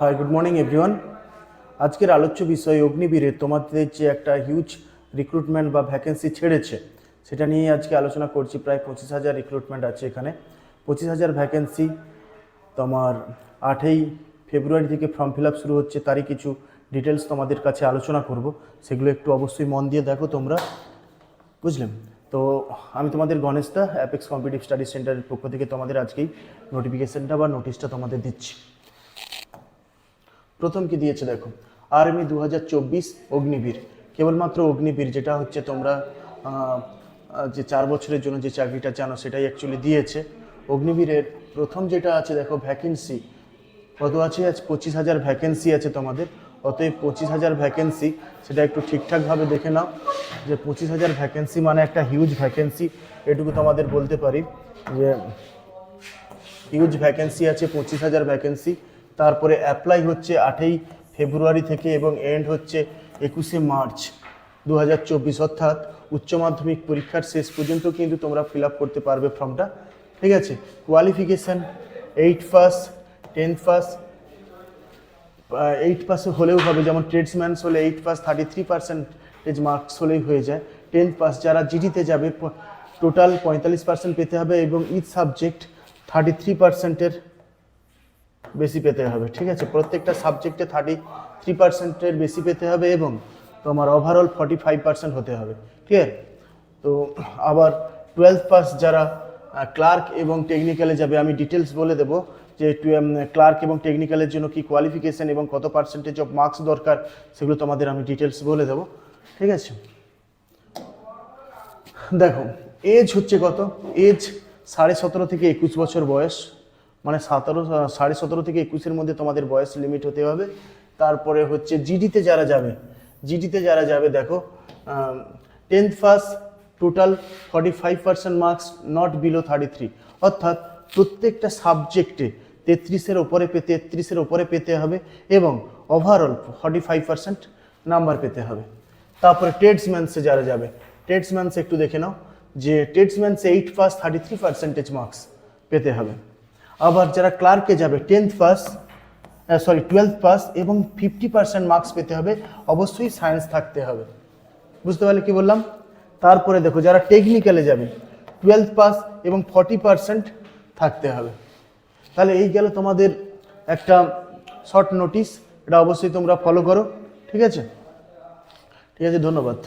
Hi good morning everyone আজকের আলোচ্য বিষয় অগ্নিবীরে তোমাদের যে একটা হিউজ রিক্রুটমেন্ট বা ভ্যাকেন্সি ছেড়েছে, সেটা নিয়ে আজকে আলোচনা করছি। প্রায় পঁচিশ হাজার রিক্রুটমেন্ট আছে এখানে। পঁচিশ হাজার ভ্যাকেন্সি তোমার আটই ফেব্রুয়ারি থেকে ফর্ম ফিল আপ শুরু হচ্ছে, তারই কিছু ডিটেলস তোমাদের কাছে আলোচনা করব। সেগুলো একটু অবশ্যই মন দিয়ে দেখো তোমরা। বুঝলেন তো আমি তোমাদের গণেশদা অ্যাপেক্স কম্পিটিভ স্টাডি সেন্টারের পক্ষ থেকে তোমাদের আজকেই নোটিফিকেশনটা বা নোটিশটা তোমাদের দিচ্ছি। প্রথম কি দিয়েছে দেখো? আর্মি দু হাজার চব্বিশ অগ্নিবীর। কেবলমাত্র অগ্নিবীর যেটা হচ্ছে তোমরা যে চার বছরের জন্য যে চাকরিটা জানো সেটাই অ্যাকচুয়ালি দিয়েছে। অগ্নিবীরের প্রথম যেটা আছে দেখো ভ্যাকেন্সি কত আছে? আজ পঁচিশ হাজার ভ্যাকেন্সি আছে তোমাদের। অতএব পঁচিশ হাজার ভ্যাকেন্সি সেটা একটু ঠিকঠাকভাবে দেখে নাও। যে পঁচিশ হাজার ভ্যাকেন্সি মানে একটা হিউজ ভ্যাকেন্সি এটুকু তোমাদের বলতে পারি যে হিউজ ভ্যাকেন্সি আছে, পঁচিশ হাজার ভ্যাকেন্সি তারপরে অ্যাপ্লাই হচ্ছে আটই ফেব্রুয়ারি থেকে এবং এন্ড হচ্ছে একুশে মার্চ দু হাজার চব্বিশ। অর্থাৎ উচ্চ মাধ্যমিক পরীক্ষার শেষ পর্যন্ত কিন্তু তোমরা ফিল করতে পারবে ফর্মটা ঠিক আছে? Qualification eight pass tenth pass eight pass হলেও হবে। যেমন ট্রেডসম্যানস হলে eight pass thirty three percentage marks হলেই হয়ে যায়। টেন্থ পাস যারা জিডিতে যাবে টোটাল পঁয়তাল্লিশ পার্সেন্ট পেতে হবে এবং ইচ সাবজেক্ট থার্টি থ্রি পার্সেন্টের বেশি পেতে হবে, ঠিক আছে? প্রত্যেকটা সাবজেক্টে থার্টি থ্রি পার্সেন্টের বেশি পেতে হবে এবং তোমার ওভারঅল ফর্টি ফাইভ পার্সেন্ট হতে হবে, ঠিক আছে? তো আবার টুয়েলভ পাস যারা ক্লার্ক এবং টেকনিক্যালে যাবে, আমি ডিটেলস বলে দেবো যে ক্লার্ক এবং টেকনিক্যালের জন্য কি কোয়ালিফিকেশন এবং কত পার্সেন্টেজ অফ মার্কস দরকার, সেগুলো তোমাদের আমি ডিটেলস বলে দেবো, ঠিক আছে? দেখো এজ হচ্ছে কত? এজ সাড়ে সতেরো থেকে একুশ বছর বয়স। মানে সতেরো, সাড়ে সতেরো থেকে একুশের মধ্যে তোমাদের বয়স লিমিট হতে হবে। তারপরে হচ্ছে জিডিতে যারা যাবে জিডিতে যারা যাবে, দেখো tenth first total forty five percent marks not below thirty three অর্থাৎ প্রত্যেকটা সাবজেক্টে তেত্রিশের ওপরে পে, তেত্রিশের ওপরে পেতে হবে এবং overall forty five percent number পেতে হবে। তারপরে ট্রেডসম্যানসে যারা যাবে ট্রেডসম্যানস একটু দেখে নাও, যে ট্রেডসম্যানসে eight pass thirty three percentage marks পেতে হবে। আবার যারা ক্লার্কে যাবে tenth pass sorry twelve pass এবং ফিফটি পার্সেন্ট মার্কস পেতে হবে, অবশ্যই সায়েন্স থাকতে হবে। বুঝতে পারলে কি বললাম? তারপরে দেখো, যারা টেকনিক্যালে যাবে টুয়েলভ পাস এবং ফর্টি পার্সেন্ট থাকতে হবে। তাহলে এই গেল তোমাদের একটা শর্ট নোটিশ এটা অবশ্যই তোমরা ফলো করো, ঠিক আছে? ঠিক আছে, ধন্যবাদ।